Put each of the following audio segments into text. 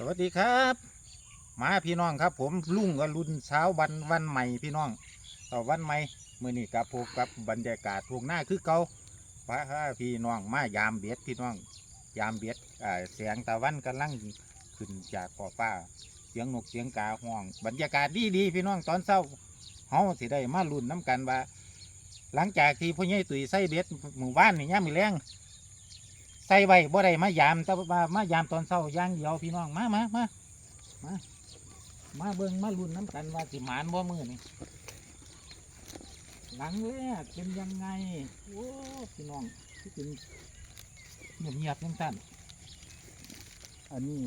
สวัสดีครับ มาพี่น้องครับ ผมลุงอรุณเช้าวันวันใหม่พี่น้องต่อวันใหม่มื่อนี้กับพบกับบรรยากาศทุ่งหน้าคือเก่าพระพี่น้องมายามเบียดพี่น้อง ยามเบียดเสียงตะวันกำลังขึ้นจากก่อป้า เสียงนกเสียงกาห้อง บรรยากาศดีดีๆพี่น้องตอนเช้าเฮาสิได้มาลุ้นน้ำกันว่า หลังจากที่พ่อใหญ่ตุยใส่เบ็ดหมู่บ้านนี่ย่ามีแรง ใส่ไว้บ่ได้มายามแต่ว่ามายามตอนเช้าอย่างเดียวพี่น้องมามามามามาเบิ่งมาลุ้นน้ำกันว่าสิหมานบ่มือนี่หลังแรกเป็นยังไงโอ้พี่น้องที่เป็นเงียบเงียบๆจังสั้นอันนี้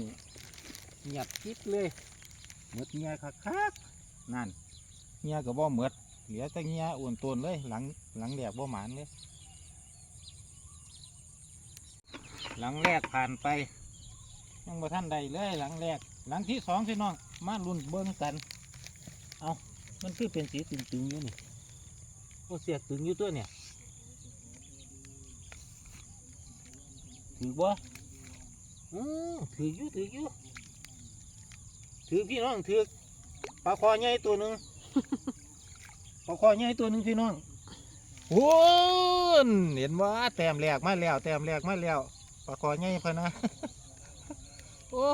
เงียบกิ๊บเลยหมดเงียคักๆนั่นเงียก็บ่หมดเหลือแต่เงียอ้วนตนเลย หลังหลังแรกบ่หมานเลย หลังแรกผ่านไป ยังบ่ท่านใดเลยหลังแรก หลังที่สองพี่น้อง มาลุ้นเบิ้งกัน เอามันคือเป็นสีตึงๆอยู่นี่โอ้เสียตึงอยู่ตัวเนี่ยถือบ่อือถืออยู่ถืออยู่ถือพี่น้องถือปลาคอใหญ่ตัวหนึ่งปลาคอใหญ่ตัวหนึ่งพี่น้องโอ้เห็นว่าแต้มแรกมาแล้วแต้มแรกมาแล้ว ปลาคอใหญ่พะนะ โอ้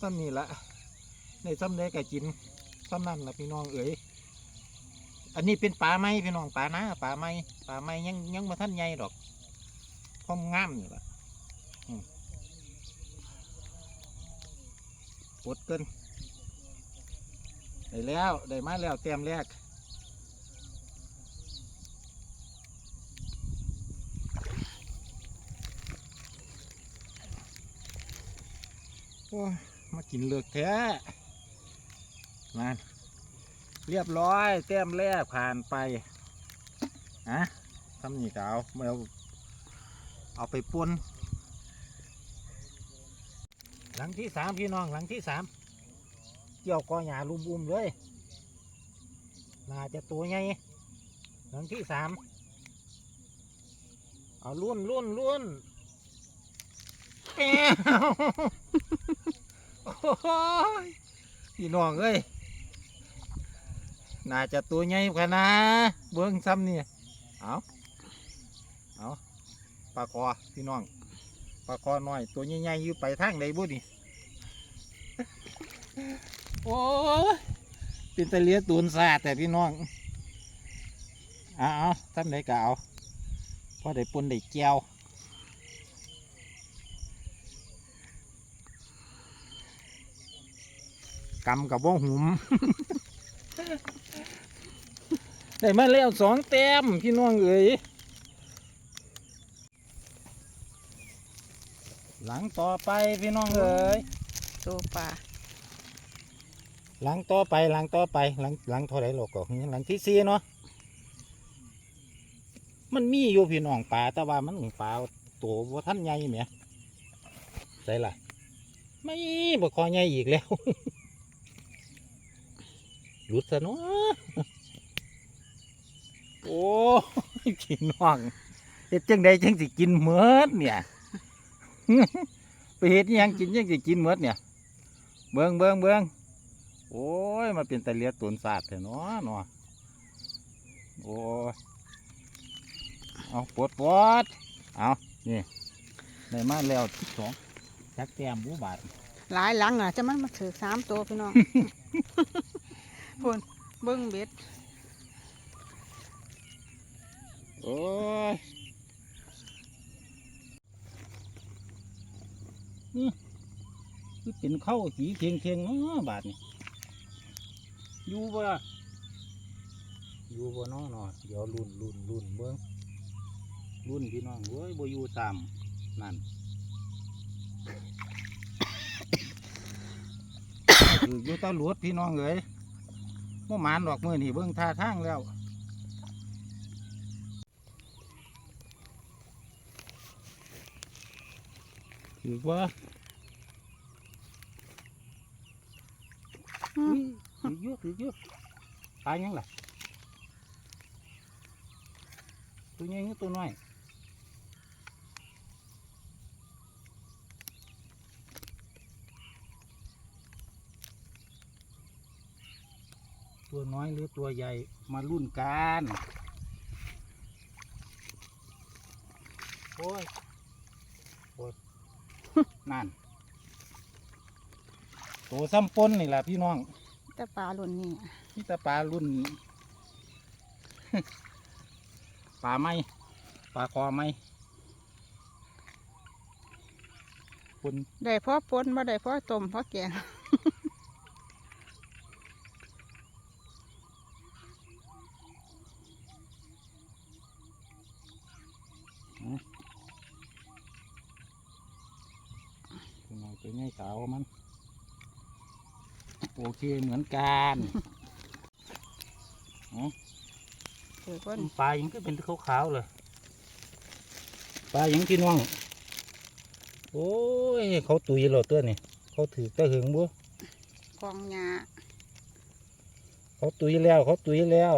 ซ้ำนี่ละในซ้ำได้ก็กินซ้ำนั่นละพี่น้องเอ๋ยอันนี้เป็นปลาไม้พี่น้องปลานะปลาไม้ปลาไม้ยังยังมาท่านใหญ่ดอกพร้อมงามอยู่ละปลดเกินได้แล้ว ได้มาแล้วเต็มแรกโอ้ย มากินเลือกแท้นั่นเรียบร้อย แต้มแรกผ่านไปอะทำนี่ก็เอาเอาเอาไปปนหลังที่สามพี่น้องหลังที่สามเกี่ยวกอหยาลุมอุ้มเลยน่าจะตัวใหญ่หลังที่สามเอาลุ่นลุ่นลุ่น ยพี่น้องเอ้ยน่าจะตัวใหญ่กันนะเบิ้งซ้ำนี่เอาเอาปลาคอพี่น้องปลาคอหน้อย ตัวใหญ่ๆอยู่ไปทางใดบุนี่โอ้เป็นตะเลียตูนซาแต่พี่น้องเอาเอาทำได้ก็เอาพอได้ปนได้แก้ว กำกับว่าหุม ได้มาแล้วสองแต้มพี่น้องเอ๋ยหลังต่อไปพี่น้องเอ๋ยตัวปลาหลังต่อไปหลังต่อไปหลังหลังเท่าไรหรอกก็หลังที่สี่เนาะมันมีอยู่พี่น้องปลาแต่ว่ามันปลาตัวบ่ท่านใหญ่เมียใช่ล่ะ ไม่บ่คอใหญ่อีกแล้ว หลุดซะเนาะโอ้ยพี่น้องเฮ็ดจังใดจังสิกินเมือดเนี่ยไปเฮ็ดอิหยังกินจังสิกินเมือดเนี่ย เบิ่งเบิ่งเบิ่งโอ้ยมาเป็นตะเลียตุนศาสตร์เถอะเนาะเนาะโอ้ยเอาปวดปวดเอานี่ได้มาแล้วที่สองจักแต้มบูบาทหลายหลังอะจะมันมาถือสามตัวพี่น้อง พูนเบิ้งเบ็ด โอ้ยนี่คือเป็นเข้าวสีเคียงเคียงๆเนาะบาทนี่อยู่บ่ล่ะอยู่บ่เนาะเนาะเดี๋ยวรุ่นรุ่นรุ่นเบิ่งรุ่นพี่น้องเว้ยบ่อยู่ตามนั่นอยู่อยู่ตาหลวดพี่น้องเอ้ย บ่หมานดอกมือนี่เบิ่งท่าทางแล้วถือว่าอืมถือเยอะถือเยอะตายยังล่ะตัวใหญ่กับตัวน้อย ตัวน้อยหรือตัวใหญ่มารุ่นกันโอ้ยโอ้ยนั่น ตัวซ้ำปนนี่แหละพี่น้องแต่ปลาหล่นนี่นี่ตาปลารุ่นปลาไหมปลาคอไหมคุณได้เพราะปนบ่ได้เพราะต้มเพราะแกง คุณน้อย ตัวใหญ่สาวมัน โอเคเหมือนกันถือว่าปลายังก็เป็นขาวๆเลยปลายังพี่น้อง โอ้ย เขาตุยเราตัวนี่เขาถือตะหึงบุกองหญ้าเขาตุยแล้วเขาตุยแล้ว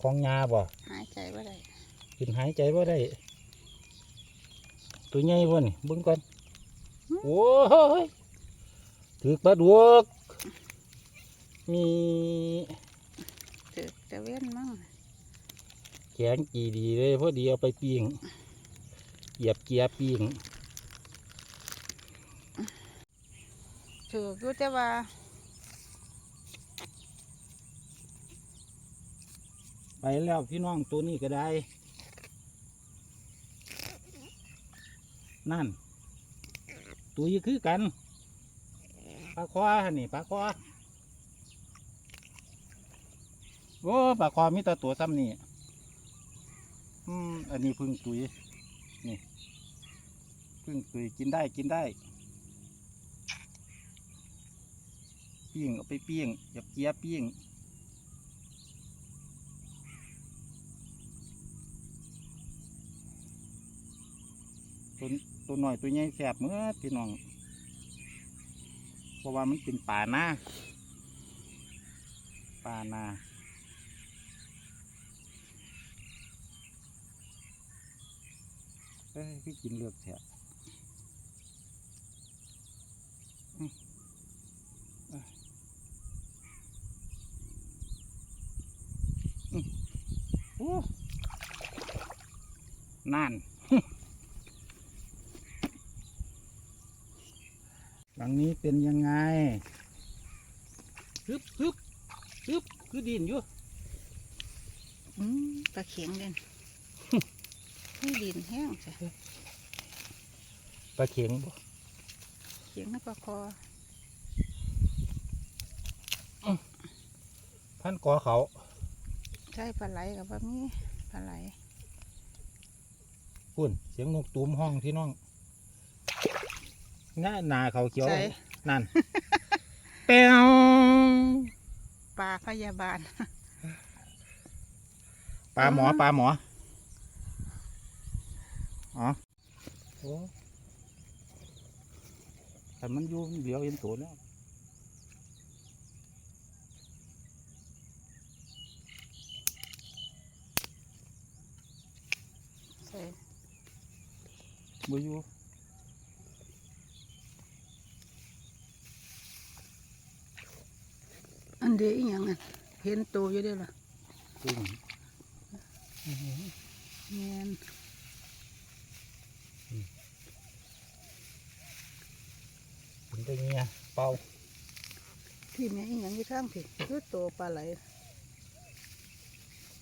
ของยาบ่หายใจบ่ได้กินหายใจว่าได้ ตัวใหญ่บ่นี่เบิ่งก่อนโอ้ยถือปลาดวก มีถือแต่เว้นมั่งแข็งจีดีเลยพอดีเอาไปปิ้งเหยียบเกียร์ปิ้งถืออยู่แต่ว่าไปแล้วพี่น้องตัวนี้ก็ได้ นั่น ตัวยีคือกันปลาคอหั่นนี่ปลาคอโอ้ปลาคอมีแต่ตัวซ้ำนี่อืมอันนี้พึ่งตุยนี่พึ่งตุยกินได้กินได้ปิ้งเอาไปปิ้งหยับเกียร์ปิ้ง ตัวตัวหน่อยตัวใหญ่แสบเมื่อพี่น้องเพราะว่ามันเป็นป่านาป่านาเอ้ยพี่กินเลือกแถะอืมอ้ยอืมโอ้นั่น หลังนี้ เป็นยังไงฮึบฮึบฮึบคือดินอยู่อืมปลาเข็งเด่นนี่ดินแห้งใช่ปลาเข็งบ่เข็งแล้วปลาคอพันกอเขาใช่ปลาไหลกับปลามีปลาไหลพุ่นเสียงนกตูมห้องพี่น้องหน้าหนาเขาเขียวใช่ นั่นเปียวปลาพยาบาล ปลาหมอปลาหมออ๋อโอ้แต่มันอยู่เดี๋ยวเห็นตัวแล้วใช่บ่อยู่ อัน เดียวอีหยังอะเห็นโตอยู่เด้อล่ะกุ้งแมนเป็นตัวเมียเป่าพี่แม่อีหยังอยู่ข้างพี่คือโตปลาไหล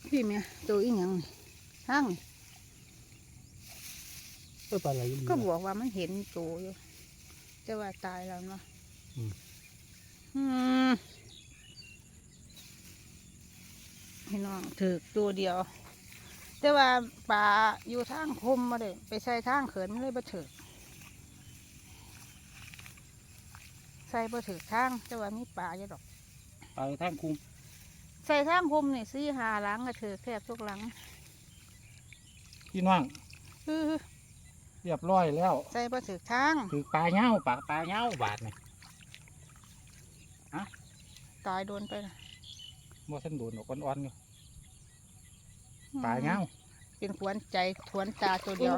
พี่แม่โตอีหยังนี่ข้างนี่เออปลาไหลอีหลีก็บอกว่ามันเห็นโตอยู่แต่ว่าตายแล้วเนาะอืม อืม พี่น้องถือตัวเดียว แต่ว่าปลาอยู่ทางคมมาเลยไปใส่ทางเขินมันเลยบ่ถือใส่บ่ถือทางแต่ว่ามีปลาอยู่ดอกปลาทางคุ้งใส่ทางคมนี่ซื้อหาหลังก็ถือแทบทุกหลังพี่น้องอื้อเรียบร้อยแล้ว ใส่บ่ถือทางคือปลาเงาปลาปลาเงาบาทนี่ตายโดนไปนะ บ่ทันโดนออกอ่อนๆอยู่ปลาเงาเป็นขวัญใจขวัญตาตัวเดียว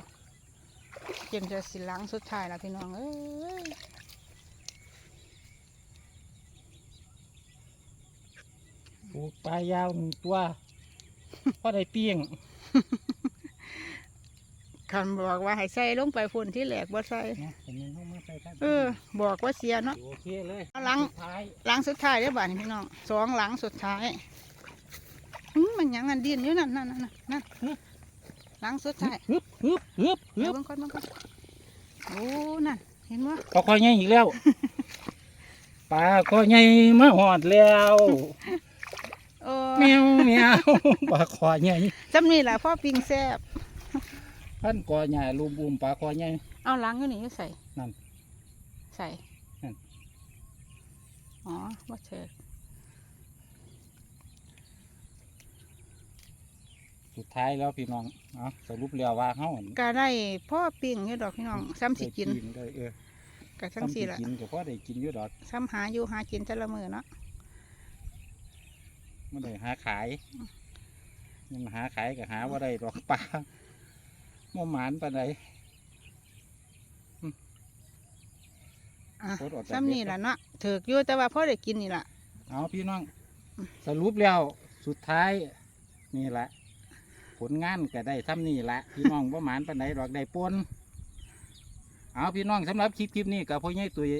จนจะสิหลังสุดท้ายแล้วพี่น้องเอ้ยปลูกปลายาวหนึ่งตัวพอได้เปี้ยง คันบอกว่าให้ใส่ลงไปฝุ่นที่แหลกบ่ใส่นะเห็นมันเข้ามาใส่ท่านเออ บอกว่าเสียเนาะ โอเคเลยเอาหลัง สุดท้ายหลังสุดท้ายได้อบ้านพี่น้องสองหลังสุดท้ายอื้อมันหยังอันดินอยู่นั่นนั่นนั่นนั่นหลังสุดท้ายฮึบฮึบฮึบฮึเดี๋ยวบเบิ่งก่อนเบิ่งก่อนโอ้นั่นเห็นว่าปลาคอใหญ่อีกแล้วปลาคอใหญ่มาหอดแล้วโอ้แมวแมวปลาคอใหญ่จำนี่แหละพ่อปิงแซ่บ พันกอใหญ่รูมบูมปลาคอใหญ่เอาหลังอยู่นี่ใส่นั่น ใส่นั่น อ๋อว่าเชิญสุดท้ายแล้วพี่น้องเอาสรุปแล้วว่าเฮาก็ได้พ่อปิงอยู่ดอกพี่น้องซ้ำสิกินได้เออก็ทั้งซ้ำสิสี่ละกินก็พอได้กินอยู่ดอกซ้ำหาอยู่หากินแต่ละมือเนาะไม่ได้หาขายยังหาขายก็หาว่าได้ดอกปลา โมหมานปานใดอะโคตรอดแต่ซ้ำนี่ละเนาะถือกอยู่แต่ว่าพ่อได้กินนี่ละเอาพี่น้อง สรุปแล้วสุดท้ายนี่แหละ ผลงานก็ได้ทำนี่ละ พี่น้องว่าหมานปานใดดอกได้ปนเอาพี่น้องสำหรับคลิปคลิปนี้กับพ่อใหญ่ตุย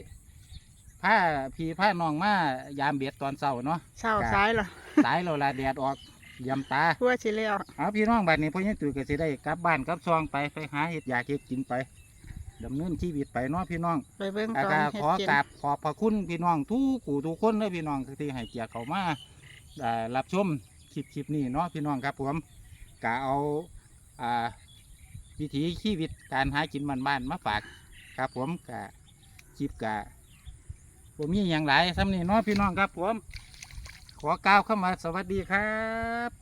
ผ้าพี่ผ้าน้องมายามเบียดตอนเช้าเนาะเศร้าครับซ้ายเหรอ สายเราละแดดออก ยำตาเพื่อสิแล้วเอาพี่น้องบัดนี้พ่อใหญ่ตุยก็สิได้กลับบ้านกลับซองไปไปหาเห็ดอยากเห็ดกินไปดำเนินชีวิตไปเนาะพี่น้องไปเบิ่งอาตอนกาเฮ็ขดอกินกราบขอบพระคุณพี่น้องทุกกูทุกคนเลยพี่น้องที่ให้เกียรติเขามาเอ่อรับชมคลิปคลิปนี้เนาะพี่น้องครับผมกะเอาอ่าวิถีชีวิตการหากินบ้านๆมาฝากครับผมกะคลิปกะผมมีอย่างไรสำนี้เนาะพี่น้องครับผม ขอกล่าวเข้ามาสวัสดีครับ